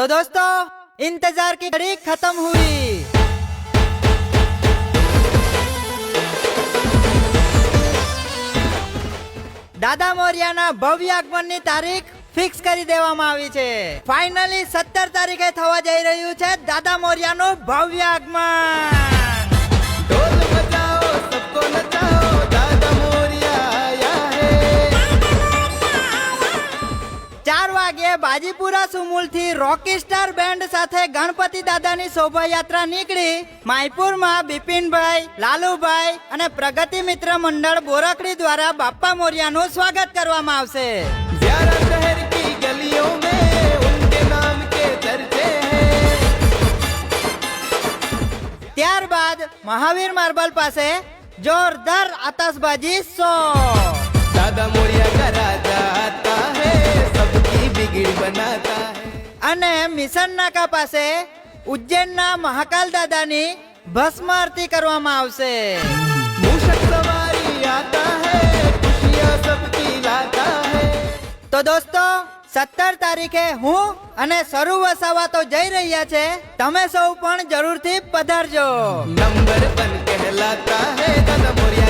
तो दोस्तों इंतजार की घड़ी खत्म हुई દાદા મોરિયાના ભવ્ય આગમનની તારીખ ફિક્સ કરી દેવામાં આવી છે ફાઇનલી સત્તર તારીખે થવા જઈ રહ્યું છે દાદા મોરિયાનું ભવ્ય આગમન વાગે બાજીપુરા સુમુલથી રોકી સ્ટાર બેન્ડ સાથે ગણપતિ દાદાની શોભાયાત્રા નીકળી. માયપુરમાં બિપિનભાઈ લાલુભાઈ અને પ્રગતિ મિત્ર મંડળ બોરકડી દ્વારા બાપ્પા મોરિયાનું સ્વાગત કરવામાં આવશે. ત્યારબાદ મહાવીર માર્બલ પાસે જોરદાર આતશબાજી સો દાદા મોરિયા बिगड़ी बनाता है અને મિશન નાકા પાસે ઉજ્જૈનના મહાકાલ દાદાની ભસ્મ આરતી કરવામાં આવશે मूषक सवारी आता है खुशियाँ सबकी लाता है તો દોસ્તો સત્તર તારીખે હું અને શરૂ વસાવા તો જઈ રહ્યા છે તમે સૌ પણ જરૂરથી પધારજો नंबर वन कहलाता है दादा मोरिया का राजा आता